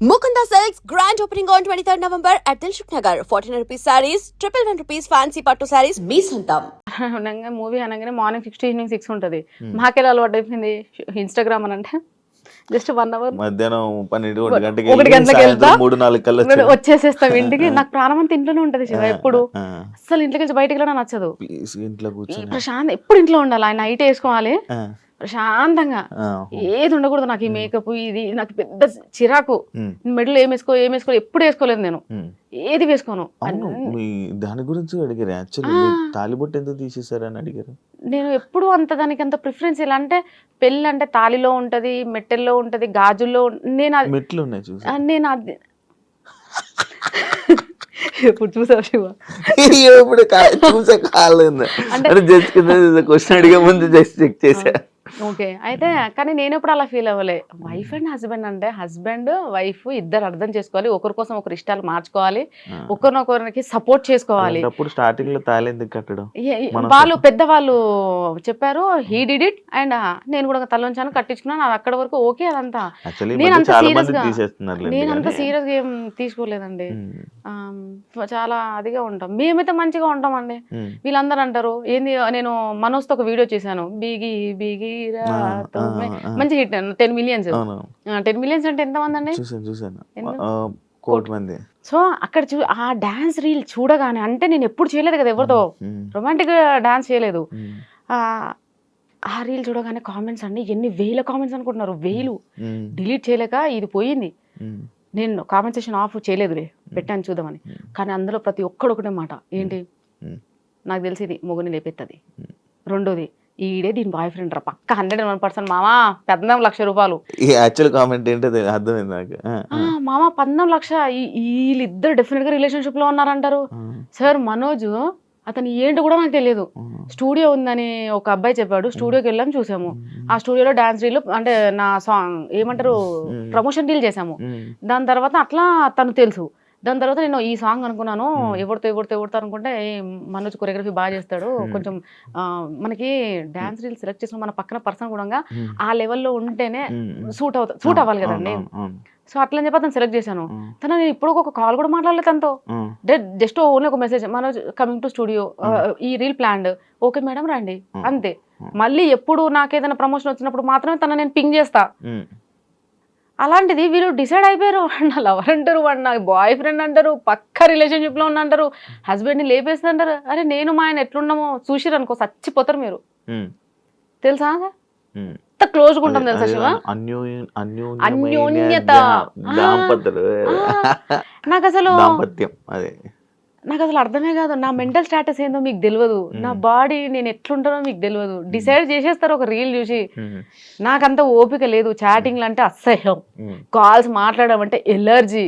Mukunda Silks grand opening on 23rd November at Dilshuk Nagar. 1400 rupees sarees, triple one rupees fancy patto sarees, మీ సొంతం. అనగా movie అనగానే morning six evening six ఉంటుంది. మాకెలా అలవాటు అయిపోయింది? Instagram అని అంటే జస్ట్ వన్ అవర్ మధ్యాహ్నం పన్నెండు ఒకటి గంటలకు వెళ్తా. మూడు నాలుగు కల్లా వచ్చేసేస్తాం ఇంటికి. నాకు ప్రాణం అంతా ఇంట్లోనే ఉంటది శివ ఎప్పుడు. అసలు ఇంట్లోకి వెళ్ళి బయటికి వెళ్ళడం నచ్చదు. ఇంట్లో ప్రశాంత్ ఎప్పుడు ఇంట్లో ఉండాలి? ఆయన నైట్ వేసుకోవాలి. ప్రశాంతంగా. ఏది ఉండకూడదు నాకు ఈ మేకప్ ఇది నాకు పెద్ద చిరాకు. మెడలో ఏం వేసుకో ఏం వేసుకో ఎప్పుడు వేసుకోలేదు నేను. ఏది వేసుకోను. దాని గురించి అడిగారు యాక్చువల్లీ. తాలిబొట్టు ఎందుకు తీసేశారని అడిగారు? నేను ఎప్పుడు అంత దానికి అంత ప్రిఫరెన్స్ ఇలా అంటే పెళ్ళి అంటే తాలిలో ఉంటది మెట్టెల్లో ఉంటది గాజుల్లో నేను మెట్లు ఉన్నాయి చూసి నేను అది ఎప్పుడు చూసావు శివ? ఎప్పుడు కా- చూసే కాలేదు. అంటే- జస్ట్ కింద క్వశ్చన్ అడిగే ముందు జస్ట్ చెక్ చేసా ఓకే. అయితే కానీ నేను ఎప్పుడు అలా ఫీల్ అవ్వలే. వైఫ్ అండ్ హస్బెండ్ అంటే హస్బెండ్ వైఫ్ ఇద్దరు అర్థం చేసుకోవాలి. ఒకరి కోసం ఒకరి ఇష్టాలు మార్చుకోవాలి. ఒకరినొకరికి సపోర్ట్ చేసుకోవాలి. అప్పుడు స్టార్టింగ్లో తాళి ఎందుకు కట్టడం వాళ్ళు పెద్దవాళ్ళు చెప్పారు హీ డిడ్ ఇట్ అండ్ నేను కూడా తలొంచాను కట్టించుకున్నాను అది అక్కడ వరకు ఓకే అదంతా నేను అంత మంది గా- నేను అంత సీరియస్గా ఏం తీసుకోలేదండి. చాలా అదిగా ఉంటాం. మేమైతే మంచిగా ఉంటామండి. వీళ్ళందరూ అంటారు ఏంది నేను మనోజ్తో ఒక వీడియో చేశాను బీగి బీగి. మంచి hit ten millions ten millions అంటే ఎంత మంది అండి? చూసాను చూసాను కోటి మంది. సో అక్కడ చూ ఆ డాన్స్ రీల్ చూడగానే అంటే నేను ఎప్పుడు చేయలేదు కదా ఎవరితో. రొమాంటిక్ డాన్స్ చేయలేదు. ఆ రీల్ చూడగానే కామెంట్స్ అండి ఎన్ని వేల కామెంట్స్ అనుకుంటున్నారు వేలు. డిలీట్ చేయలేక ఇది పోయింది. నేను కామెంట్ సెషన్ ఆఫ్ చేయలేదులే పెట్టాను చూద్దామని. కానీ అందులో ప్రతి ఒక్కడు ఒకటే మాట ఏంటి? నాకు తెలిసి ఇది మొగుని లేపెత్తది. రెండోది ఈడే దీని బాయ్ ఫ్రెండ్ రా. పక్క హండ్రెడ్ వన్ పర్సెంట్ మామా పద్నాలుగు లక్ష రూపాయలు. ఈ యాక్చువల్ కామెంట్ ఏంటో అర్థమైంది నాకు. మామా పద్నాలుగు లక్ష. ఈ- వీళ్ళిద్దరు డెఫినెట్గా రిలేషన్షిప్లో ఉన్నారంటారు. సార్ మనోజ్ అతను ఏంటి కూడా నాకు తెలియదు. స్టూడియో ఉందని ఒక అబ్బాయి చెప్పాడు. స్టూడియోకి వెళ్ళాం చూసాము. ఆ స్టూడియోలో డాన్స్ రీల్ అంటే నా సాంగ్ ఏమంటారు. ప్రమోషన్ డీల్ చేసాము. దాని తర్వాత అట్లా తను తెలుసు. దాని తర్వాత నేను ఈ సాంగ్ అనుకున్నాను. ఎవరితో ఎవరితో ఎవరితో అనుకుంటే మనోజ్ కొరియోగ్రఫీ బాగా చేస్తాడు. కొంచెం మనకి డాన్స్ రీల్ సెలెక్ట్ చేసిన మన పక్కన పర్సన్ కూడా ఆ లెవెల్లో ఉంటేనే సూట్ అవుతా సూట్ అవ్వాలి కదండి. సో అట్లా అని చెప్పి అతను సెలెక్ట్ చేశాను. తను నేను ఇప్పుడు ఒక కాల్ కూడా మాట్లాడలేదు తనతో. జస్ట్ ఓన్లీ ఒక message Manoj coming to studio ఈ రీల్ ప్లాన్డ్. ఓకే మేడం రండి. అంతే. మళ్ళీ ఎప్పుడు నాకు ఏదైనా ప్రమోషన్ వచ్చినప్పుడు మాత్రమే తన నేను పింగ్ చేస్తా. అలాంటిది వీళ్ళు డిసైడ్ అయిపోయారు. వాడు నా లవర్ అంటారు వాడు నా బాయ్ ఫ్రెండ్ అంటారు పక్క రిలేషన్షిప్లో ఉన్న అంటారు హస్బెండ్ని లేపేసి అంటారు. అరే నేను మా ఆయన ఎట్లున్నామో చూసిరు అనుకో చచ్చిపోతారు మీరు. తెలుసా. ఎంత క్లోజ్గా ఉంటాం తెలుసా శివ? అన్యోన్య- అన్యోన్యత. నాకు అసలు దాంపత్యం అదే. నాకు అసలు అర్థమే కాదు. నా మెంటల్ స్టాటస్ ఏందో మీకు తెలియదు నా బాడీ నేను ఎట్లుంటానో మీకు తెలియదు డిసైడ్ చేసేస్తారు ఒక రీల్ చూసి. నాకంత ఓపిక లేదు. చాటింగ్లు అంటే అసహ్యం కాల్స్ మాట్లాడడం అంటే ఎలర్జీ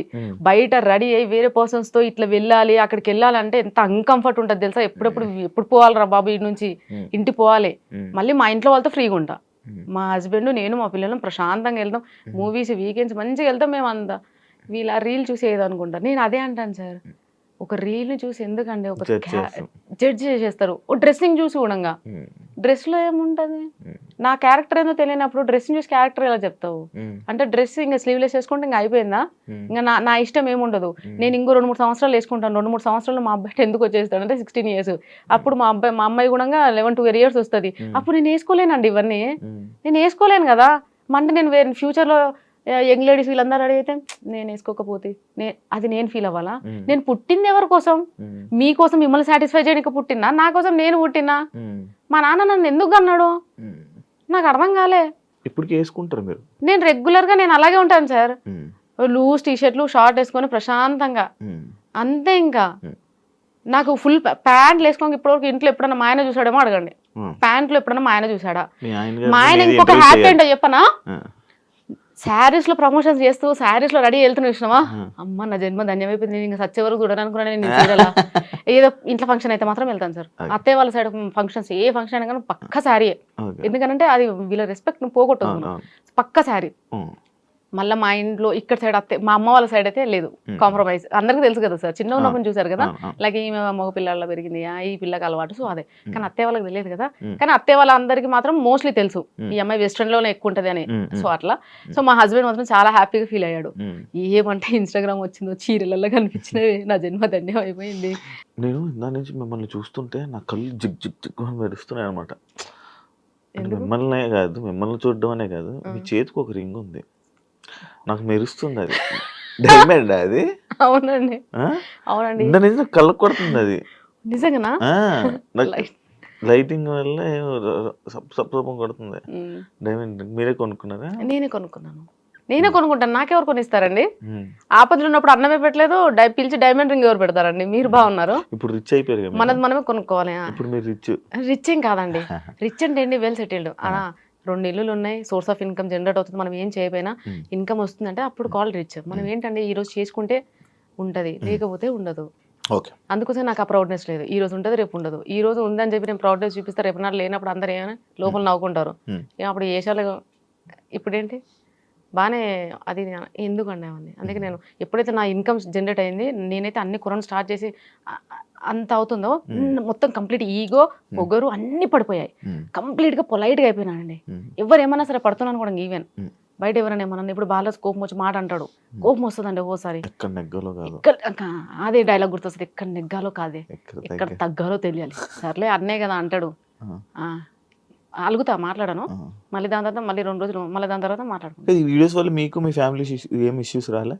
బయట రెడీ అయ్యి వేరే పర్సన్స్తో ఇట్లా వెళ్ళాలి అక్కడికి వెళ్ళాలంటే ఎంత అన్కంఫర్ట్ ఉంటుంది తెలుసా? ఎప్పుడెప్పుడు ఎప్పుడు పోవాలిరా బాబు ఈ నుంచి? ఇంటికి పోవాలి. మళ్ళీ మా ఇంట్లో వాళ్ళతో ఫ్రీగా ఉంటా. మా హస్బెండ్ నేను మా పిల్లలు ప్రశాంతంగా వెళ్తాం. మూవీస్ వీకెండ్స్ మంచిగా వెళ్తాం మేము అంతా వీళ్ళ రీల్ చూసి ఏదనుకుంటా నేను అదే అంటాను సార్. ఒక రీల్ని చూసి ఎందుకండి ఒక. జడ్జ్ చేసేస్తారు. ఓ డ్రెస్సింగ్ చూసి కూడా ఉమ్, డ్రెస్లో ఏముంటది? ఉమ్, నా క్యారెక్టర్ ఏందో తెలియనప్పుడు డ్రెస్సింగ్ చూసి క్యారెక్టర్ ఎలా చెప్తావు? ఉమ్, అంటే డ్రెస్ ఇంకా స్లీవ్లెస్ వేసుకుంటే ఇంకా అయిపోయిందా? ఇంకా నా నా ఇష్టం ఏముండదు. నేను ఇంకో రెండు మూడు సంవత్సరాలు వేసుకుంటాను. రెండు మూడు సంవత్సరాలు మా అబ్బాయి ఎందుకు వచ్చేస్తాడు అంటే సిక్స్టీన్ ఇయర్స్ అప్పుడు మా అబ్బాయి మా అమ్మాయి కూడా లెవెన్ ట్వెల్వ్ ఇయర్స్ వస్తుంది. అప్పుడు నేను వేసుకోలేనండి ఇవన్నీ. నేను వేసుకోలేను కదా. అంటే నేను వేరే ఫ్యూచర్లో యంగ్ లేడీస్ వీళ్ళందరూ అయితే నేను వేసుకోకపోతే నే అది నేను ఫీల్ అవ్వాలా? నేను పుట్టింది ఎవరి కోసం? మీకోసం మిమ్మల్ని సాటిస్ఫై చేయడానికి పుట్టినా నా కోసం నేను పుట్టినా? మా నాన్న నన్ను ఎందుకు అన్నాడు. నాకు అర్థం కాలే. ఇప్పటికి వేసుకుంటారు మీరు? నేను రెగ్యులర్గా నేను అలాగే ఉంటాను సార్ లూజ్ టీ షర్ట్లు షార్ట్ వేసుకొని ప్రశాంతంగా. అంతే ఇంకా. నాకు ఫుల్ ప్యాంట్లు వేసుకోక ఇప్పటివరకు ఇంట్లో ఎప్పుడన్నా మా ఆయన చూసాడేమో అడగండి. ప్యాంట్లు ఎప్పుడన్నా మా ఆయన చూసాడా? మీ ఆయన ఇంకొక హ్యాపీ. ఏంటో చెప్పనా? ఆ, శారీస్లో ప్రమోషన్స్ చేస్తూ శారీస్లో రెడీ వెళ్తున్నా Hmm. అమ్మ నా జన్మ ధన్యమైపోయింది. నేను ఇంకా సచ్చే వరకు చూడాలనుకున్నాను నేను చీరలా ఏదో ఇంట్లో ఫంక్షన్ అయితే మాత్రం వెళ్తాను సార్. అత్తయ్య వాళ్ళ సైడ్ ఫంక్షన్స్ ఏ ఫంక్షన్ అయినా కానీ పక్క శారీ ఓకే. ఎందుకంటే అది వీళ్ళ రెస్పెక్ట్ పోగొట్టదు. పక్క శారీ. మళ్ళీ మా ఇంట్లో ఇక్కడ సైడ్ అత్తే మా అమ్మ వాళ్ళ సైడ్ అయితే లేదు. కాంప్రమైజ్ అందరికీ తెలుసు కదా సార్ చిన్న ఉన్నప్పుడు చూసారు కదా. అలాగే ఈమె మగ పిల్లల్లో పెరిగింది ఈ పిల్లకి అలవాటు సో అదే. కానీ అత్తయ్య వాళ్ళకి తెలియదు కదా. కానీ అత్తయ్య వాళ్ళందరికీ మాత్రం మోస్ట్లీ తెలుసు. ఈ అమ్మాయి వెస్ట్రన్లోనే ఎక్కువ ఉంటది అని. సో అట్లా సో మా హస్బెండ్ మాత్రం చాలా హ్యాపీగా ఫీల్ అయ్యాడు. ఏమంటే ఇన్స్టాగ్రామ్ వచ్చిందో చీరలలో కనిపించినవి నా జన్మ ధన్యం అయిపోయింది నేను ఇందా నుంచి మిమ్మల్ని చూస్తుంటే నా కళ్ళు జిగ్ జిగ్ జిగ్ అని మెరుస్తున్నాయి అనమాట? మిమ్మల్నే కాదు మిమ్మల్ని చూడడం అనే కాదు మీ. చేతికి ఒక రింగ్ ఉంది నాకు మెరుస్తుంది అది డైమండ్ అది? అవునండి? అవునండి. నాకు కళ్ళకు కొడుతుంది అది నిజంగానా. లైటింగ్ వల్ల ఏమో ర- ర- సప్ సప్ సప్పం కొడుతుంది. డైమండ్ మీరే కొనుక్కున్నారా? నేనే కొనుక్కున్నాను. నేనే కొనుక్కుంటాను. నాకెవరు కొనిస్తారండి. ఆపదలు ఉన్నప్పుడు అన్నమే పెట్టలేదు. డై పిలిచి డైమండ్ రింగ్ ఎవరు పెడతారండి? మీరు బాగున్నారు. ఇప్పుడు రిచ్ అయిపోయారు మనది. మనమే కొనుక్కోవాలి. ఇప్పుడు మీరు రిచ్. రిచ్ ఏం కాదండి. రిచ్ అంటే ఏంటి? Well settled. అలా. రెండు ఇల్లులు ఉన్నాయి సోర్స్ ఆఫ్ ఇన్కమ్ జనరేట్ అవుతుంది మనం ఏం చేయకపోయినా. ఇన్కమ్ వస్తుందంటే అప్పుడు కాల్ రిచ్ మనం ఏంటంటే ఈ రోజు చేసుకుంటే ఉంటది లేకపోతే ఉండదు. ఓకే. అందుకోసం నాకు ఆ ప్రౌడ్నెస్ లేదు. ఈ రోజు ఉంటుంది రేపు ఉండదు. ఈ రోజు ఉందని చెప్పి నేను ప్రౌడ్నెస్ చూపిస్తే రేపు నాడు లేనప్పుడు అందరు ఏమైనా లోపల నవ్వుకుంటారు. ఏ అప్పుడు ఏషాలు ఇప్పుడేంటి? బాగానే అది ఎందుకు అన్నామని అందుకే నేను ఎప్పుడైతే నా ఇన్కమ్ జనరేట్ అయింది నేనైతే అన్ని కొనడం స్టార్ట్ చేసి అంత అవుతుందో. మొత్తం కంప్లీట్ ఈగో పొగరు అన్ని పడిపోయాయి. ఉమ్. కంప్లీట్గా పొలైట్గా అయిపోయినానండి. ఎవరు ఏమన్నా సరే పడుతున్నాను కూడా ఈవెన్. బయట ఎవరైనా ఏమన్నా ఇప్పుడు బాగా కోపం వచ్చి మాట అంటాడు. కోపం వస్తుందండి ఓసారి అదే డైలాగ్ గుర్తొస్తుంది. ఎక్కడ నెగ్గాలో కాదే. ఎక్కడ ఎక్కడ తగ్గ. తగ్గాలో తెలియాలి. సర్లే అన్నే కదా అంటాడు. అలుగుతా మాట్లాడను. మళ్ళీ దాని తర్వాత మళ్ళీ రెండు రోజులు మళ్ళీ దాని తర్వాత మాట్లాడుకుంటాం. ఈ వీడియోస్ వల్ల మీకు మీ ఫ్యామిలీ ఏం ఇష్యూస్ రాలే?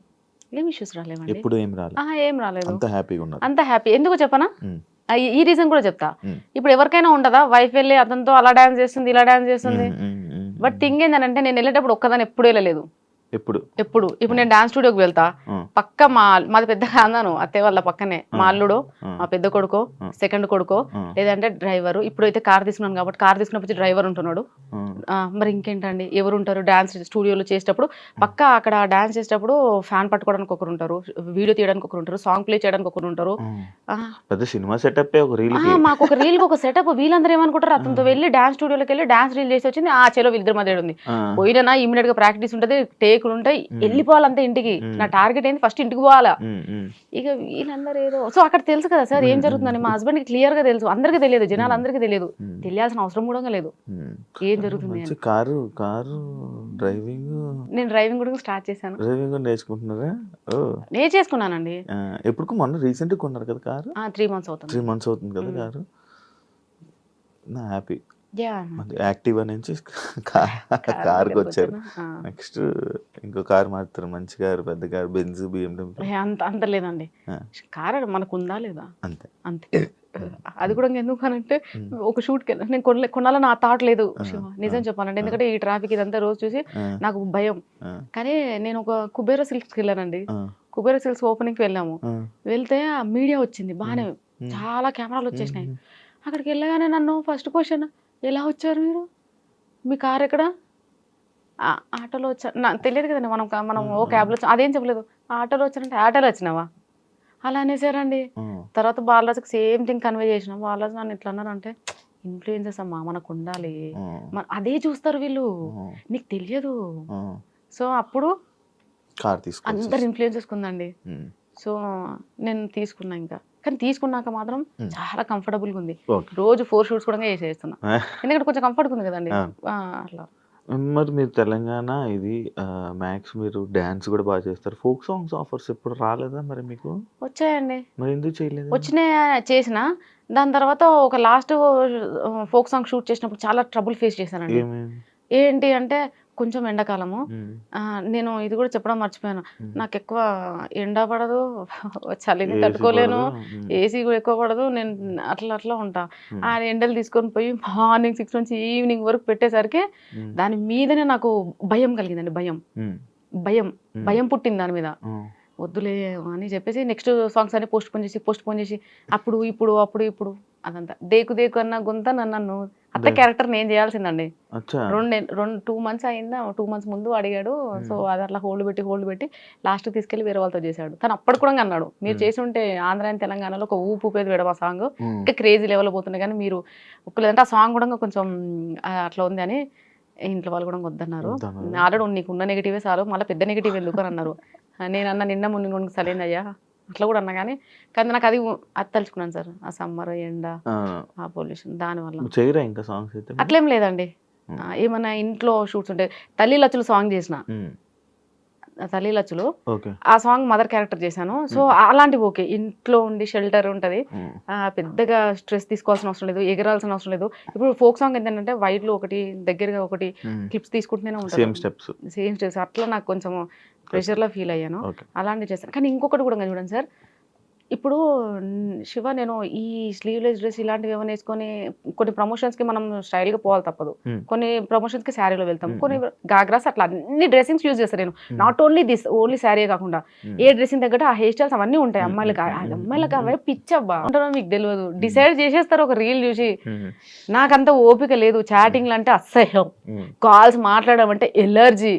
ఏం ఇష్యూస్ రాలేవండి. ఎప్పుడు ఏం రాలే? ఆ, ఏం రాలేదు. అంత హ్యాపీగా ఉన్నారు. అంత హ్యాపీ ఎందుకు చెప్పనా? ఈ- రీజన్ కూడా చెప్తా. ఇప్పుడు ఎవరికైనా ఉండదా వైఫ్ వెళ్ళి అతనితో అలా డాన్స్ చేస్తుంది ఇలా డాన్స్ చేస్తుంది. బట్ థింగ్ ఏంటంటే నేను వెళ్ళేటప్పుడు ఒక్కదాన్ని ఎప్పుడు వెళ్ళలేదు. ఎప్పుడు? ఎప్పుడు? ఇప్పుడు నేను డాన్స్ స్టూడియోకి వెళ్తా. పక్క మా మాది పెద్ద కాందాను అత్తయ్య వాళ్ళ పక్కనే. మా అల్లుడు మా పెద్ద కొడుకో. సెకండ్ కొడుకో లేదంటే డ్రైవర్ ఇప్పుడైతే కార్ తీసుకున్నాను కాబట్టి కార్ తీసుకున్నప్పుడు డ్రైవర్ ఉంటున్నాడు. మరి ఇంకేంటండి? ఎవరు ఉంటారు? డాన్స్ స్టూడియోలో చేసేటప్పుడు పక్క అక్కడ డాన్స్ చేసేటప్పుడు ఫ్యాన్ పట్టుకోవడానికి ఒకరు ఉంటారు. వీడియో తీయడానికి ఒకరు ఉంటారు. సాంగ్ ప్లే చేయడానికి ఒకరు ఉంటారు. పెద్ద సినిమా సెటప్ మాకు ఒక రీల్ ఒక సెటప్ వీళ్ళందరూ ఏమనుకుంటారు? అతనితో వెళ్ళి డాన్స్ స్టూడియోలోకి వెళ్ళి డాన్స్ రీల్ చేసి వచ్చింది. ఆ చెలో వీళ్ళిద్దరి మధ్య ఉంది పోయినా ఇమీడియట్గా ప్రాక్టీస్ ఉంటది. టేకులు ఉంటాయి వెళ్ళిపోవాలంతే ఇంటికి. నా టార్గెట్ ఏంది? ఫస్ట్ ఇంటికి పోవాలా? ఇక వీళ్ళందరూ ఏదో సో అక్కడ తెలుసు కదా సార్ ఏం జరుగుతుందని? మా హస్బెండ్కి క్లియర్గా తెలుసు. అందరికీ తెలియదు జనాలు అందరికీ తెలియదు. తెలియాల్సిన అవసరం కూడా లేదు. ఏం జరుగుతుంది కారు కారు డ్రైవింగ్. నేను డ్రైవింగ్ కూడా స్టార్ట్ చేశాను. డ్రైవింగ్ నేర్చుకుంటున్నారా? ఓ. నేను చేసుకున్నానండి. ఎప్పుడు మొన్న రీసెంట్ కొన్నారు కదా కారు? త్రీ మంత్స్ అవుతుంది. త్రీ మంత్స్ అవుతుంది కదా కారు? నా హ్యాపీ. యాక్టివా నుంచి కార్కి వచ్చారు నెక్స్ట్ ఇంకో కార్ మారుతారు. మంచి కారు పెద్ద కారు బెంజ్ బిఎండబ్ల్యూ. అంత అంత లేదండి. కార్ మనకు ఉందా లేదా? అంతే. అంతే. అది కూడా ఎందుకు అనంటే మ్మ్. ఒక షూట్కి నేను కొనలే కొనాలని నా థాట్ లేదు. నిజం ఆ, చెప్పాలంటే. ఎందుకంటే ఈ ట్రాఫిక్ ఇదంతా రోజు చూసి నాకు భయం. కానీ నేను ఒక కుబేర సిల్క్స్కి వెళ్ళానండి. కుబేర సిల్క్స్ ఓపెనింగ్కి వెళ్ళాము. వెళ్తే మీడియా వచ్చింది బాగానే. చాలా కెమెరాలు వచ్చేసినాయి. అక్కడికి వెళ్ళగానే నన్ను ఫస్ట్ క్వశ్చన్ ఎలా వచ్చారు మీరు? మీ కార్ ఎక్కడ? "ఆ, ఆటోలో వచ్చా నాకు తెలియదు కదండి మనం మనం ఓ క్యాబ్లో వచ్చా అదేం చెప్పలేదు. ఆటోలో వచ్చానంటే ఆటోలో వచ్చినావా? అలా అనేసారండి. తర్వాత బాలరాజుకి సేమ్ థింగ్ కన్వే చేసిన. బాలరాజు నన్ను ఇట్లా అన్నారంటే ఇన్ఫ్లుయెన్సెస్ అమ్మా మనకు ఉండాలి. అదే చూస్తారు వీళ్ళు. నీకు తెలియదు. సో అప్పుడు అందరు ఇన్ఫ్లుయెన్సెస్ ఉందండి సో నేను తీసుకున్నా ఇంకా. కానీ తీసుకున్నాక మాత్రం. చాలా కంఫర్టబుల్గా ఉంది. రోజు ఫోర్ షూట్స్ కూడా చేసేస్తున్నా. ఎందుకంటే కొంచెం కంఫర్ట్గా ఉంది కదండి. అట్లా. మరి మీరు తెలంగాణ ఇది మ్యాక్స్ మీరు డ్యాన్స్ కూడా బాగా చేస్తారు. ఫోక్ సాంగ్స్ ఆఫర్స్ ఎప్పుడు రాలేదా మరి మీకు? వచ్చాయండి. మరి ఎందుకు చేయలేదు? వచ్చిన చేసిన. దాని తర్వాత ఒక లాస్ట్ ఫోక్ సాంగ్ షూట్ చేసినప్పుడు చాలా ట్రబుల్ ఫేస్ చేశానండి. ఏంటి అంటే కొంచెం ఎండాకాలము. నేను ఇది కూడా చెప్పడం మర్చిపోయాను. నాకు ఎక్కువ ఎండ పడదు చలిని తట్టుకోలేను ఏసీ కూడా ఎక్కువ పడదు నేను అట్లా అట్లా ఉంటా. ఆ ఎండలు తీసుకొని పోయి మార్నింగ్ సిక్స్ నుంచి ఈవినింగ్ వరకు పెట్టేసరికి దాని మీదనే నాకు భయం కలిగిందండి భయం. భయం. భయం పుట్టింది దాని మీద. వద్దులే అని చెప్పేసి నెక్స్ట్ సాంగ్స్ అన్ని పోస్ట్ పోన్ చేసి పోస్ట్ పోన్ చేసి అప్పుడు ఇప్పుడు అప్పుడు ఇప్పుడు అదంతా. దేకు దేకు అన్న గుంత నన్ను. అత్త క్యారెక్టర్ నేను చేయాల్సిందండి? రెండు రెండు టూ మంత్స్ అయిందా? టూ మంత్స్ ముందు అడిగాడు. సో అది అట్లా హోల్డ్ పెట్టి హోల్డ్ పెట్టి లాస్ట్ తీసుకెళ్ళి వేరే వాళ్ళతో చేశాడు. తను అప్పటి కూడా అన్నాడు. మీరు. చేసి ఉంటే ఆంధ్ర and తెలంగాణలో ఒక ఊపు ఊపేది వేయడం ఆ సాంగ్ ఇంకా క్రేజీ లెవెల్ పోతున్నాయి. కానీ మీరు ఒక్కలేదంటే ఆ సాంగ్ కూడా కొంచెం అట్లా ఉంది అని ఇంట్లో వాళ్ళు కూడా వద్దన్నారు. ఆల్రెడీ నీకు ఉన్న నెగిటివే చాలు మళ్ళీ పెద్ద నెగిటివ్ ఎందుకు అని అన్నారు. నేను అన్న నిన్న ముందు కొన్ని సరైన అయ్యా అట్లా కూడా అన్నా కానీ కానీ నాకు అది అది తలుచుకున్నాను సార్ ఆ సమ్మర్ ఎండ ఆ, పొల్యూషన్ దానివల్ల చేయరా ఇంకా సాంగ్స్ అయితే అట్లేం లేదండి. ఏమన్నా ఇంట్లో షూట్స్ ఉంటాయి తల్లి లచ్చులు సాంగ్ చేసిన. ఉమ్, ఆ సాంగ్ మదర్ క్యారెక్టర్ చేశాను. సో అలాంటివి ఓకే. ఇంట్లో ఉండి షెల్టర్ ఉంటది. ఆ, పెద్దగా స్ట్రెస్ తీసుకోవాల్సిన అవసరం లేదు. ఎగరాల్సిన అవసరం లేదు. ఇప్పుడు ఫోక్ సాంగ్ ఏంటంటే వైట్లో ఒకటి దగ్గరగా ఒకటి ఉమ్. క్లిప్స్ తీసుకుంటూనే ఉంటాను స్టెప్స్ సేమ్ స్టెప్స్ అట్లా నాకు కొంచెం ప్రెషర్లో ఫీల్ అయ్యాను. అలాంటివి చేస్తాను కానీ ఇంకొకటి కూడా చూడండి సార్. ఇప్పుడు శివ నేను ఈ స్లీవ్లెస్ డ్రెస్ ఇలాంటివి ఏమైనా వేసుకొని కొన్ని ప్రమోషన్స్కి మనం స్టైల్గా పోవాలి తప్పదు. కొన్ని ప్రమోషన్స్కి శారీలో వెళ్తాం. కొన్ని గాగ్రాస్ అట్లా అన్ని డ్రెస్సింగ్స్ యూజ్ చేస్తాను నేను. Not only this only sari కాకుండా. ఏ డ్రెస్సింగ్ తగ్గట్టు ఆ హెయిర్ స్టైల్స్ అవన్నీ ఉంటాయి. అమ్మాయిలకు. అమ్మాయిలకు అవే పిచ్చబ్బా. ఉంటారో మీకు తెలియదు. డిసైడ్ చేసేస్తారు ఒక రీల్ చూసి. నాకంత ఓపిక లేదు. చాటింగ్లు అంటే అసహ్యం. కాల్స్ మాట్లాడడం అంటే ఎలర్జీ.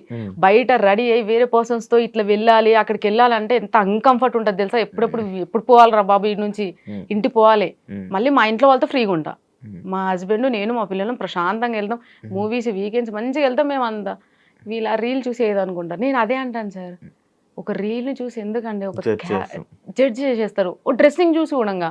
బయట రెడీ అయ్యి వేరే పర్సన్స్తో ఇట్లా వెళ్ళాలి అక్కడికి వెళ్ళాలంటే ఎంత అన్కంఫర్ట్ ఉంటుంది తెలుసా? ఎప్పుడెప్పుడు ఎప్పుడు పోవాలిరా బాబు ఈ నుంచి. ఇంటికి పోవాలి. మళ్ళీ మా ఇంట్లో వాళ్ళతో ఫ్రీగా ఉంటా. మా హస్బెండ్ నేను మా పిల్లలు ప్రశాంతంగా వెళ్దాం మూవీస్ వీకెండ్స్ మంచిగా వెళ్తాం. మేము అంతా వీళ్ళ రీల్ చూసి ఏదనుకుంటా. నేను అదే అంటాను సార్. ఒక రీల్ని చూసి ఎందుకండి ఒక. జడ్జ్ చేసేస్తారు. ఓ డ్రెస్సింగ్ చూసి కూడా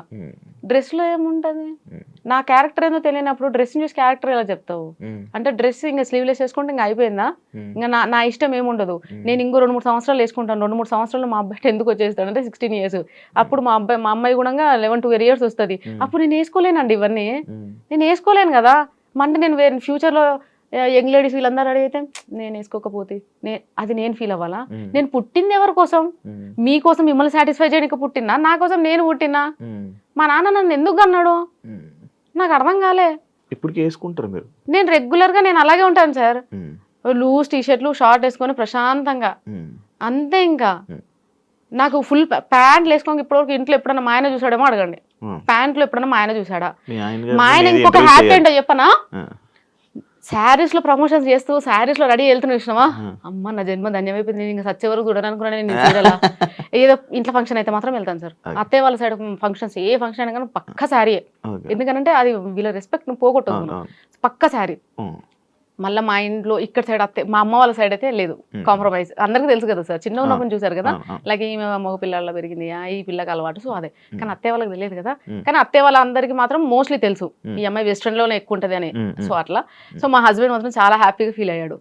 డ్రెస్లో ఏముంటది? ఉమ్, నా క్యారెక్టర్ ఏందో తెలియనప్పుడు డ్రెస్సింగ్ చూసి క్యారెక్టర్ ఎలా చెప్తావు? ఉమ్, అంటే డ్రెస్ ఇంకా స్లీవ్లెస్ వేసుకుంటే ఇంకా అయిపోయిందా? ఉమ్, ఇంకా నా నా ఇష్టం ఏముండదు. నేను ఇంకో రెండు మూడు సంవత్సరాలు వేసుకుంటాను. రెండు మూడు సంవత్సరాలు మా అబ్బాయి ఎందుకు వచ్చేస్తాడు అంటే సిక్స్టీన్ ఇయర్స్ అప్పుడు మా అబ్బాయి మా అమ్మాయి కూడా లెవెన్ ట్వెల్వ్ ఇయర్స్ వస్తుంది. అప్పుడు నేను వేసుకోలేనండి ఇవన్నీ. నేను వేసుకోలేను కదా. అంటే నేను వేరే ఫ్యూచర్లో యంగ్ లేడీస్ వీళ్ళందరూ అడిగితే నేను వేసుకోకపోతే అది నేను ఫీల్ అవ్వాలా? నేను పుట్టింది ఎవరి కోసం? మీకోసం మిమ్మల్ని సాటిస్ఫై చేయడానికి పుట్టినా నా కోసం నేను పుట్టినా? మా నాన్న నన్ను ఎందుకు అన్నాడు. నాకు అర్థం కాలే. ఇప్పటికి వేసుకుంటారు మీరు. నేను రెగ్యులర్గా నేను అలాగే ఉంటాను సార్ లూజ్ టీ షర్ట్లు షార్ట్ వేసుకొని ప్రశాంతంగా. అంతే ఇంకా. నాకు ఫుల్ ప్యాంట్లు వేసుకోక ఇప్పటివరకు ఇంట్లో ఎప్పుడన్నా మా ఆయన చూసాడేమో అడగండి. ప్యాంట్లు ఎప్పుడన్నా మా ఆయన చూసాడా మీ ఆయన ఇంకొక హ్యాపీ. ఏంటో చెప్పనా? శారీస్లో ప్రమోషన్స్ చేస్తూ శారీస్లో రెడీ వెళ్తున్నా ఆ. అమ్మ నా జన్మ ధన్యమైపోయింది నేను ఇంకా సచ్చే వరకు చూడాలనుకున్నా నేను చూడాలా ఏదో ఇంట్లో ఫంక్షన్ అయితే మాత్రం వెళ్తాను సార్. అత్తయ్య వాళ్ళ సైడ్ ఫంక్షన్స్ ఏ ఫంక్షన్ అయినా కానీ పక్క శారీ. ఎందుకంటే అది వీళ్ళ రెస్పెక్ట్. అవును. పక్క శారీ మళ్ళీ మా ఇంట్లో ఇక్కడ సైడ్ అత్తే మా అమ్మ వాళ్ళ సైడ్ అయితే లేదు. కాంప్రమైజ్ అందరికీ తెలుసు కదా సార్ చిన్న ఉన్నప్పుడు చూసారు కదా. అలాగే ఈమె మగ పిల్లల్లో పెరిగింది ఈ పిల్లకి అలవాటు సో అదే కానీ అత్తయ్య వాళ్ళకి తెలియదు కదా. కానీ అత్తయ్య వాళ్ళందరికీ మాత్రం మోస్ట్లీ తెలుసు. ఈ అమ్మాయి వెస్ట్రన్లోనే ఎక్కువ ఉంటది అని. సో అట్లా సో మా హస్బెండ్ మాత్రం చాలా హ్యాపీగా ఫీల్ అయ్యాడు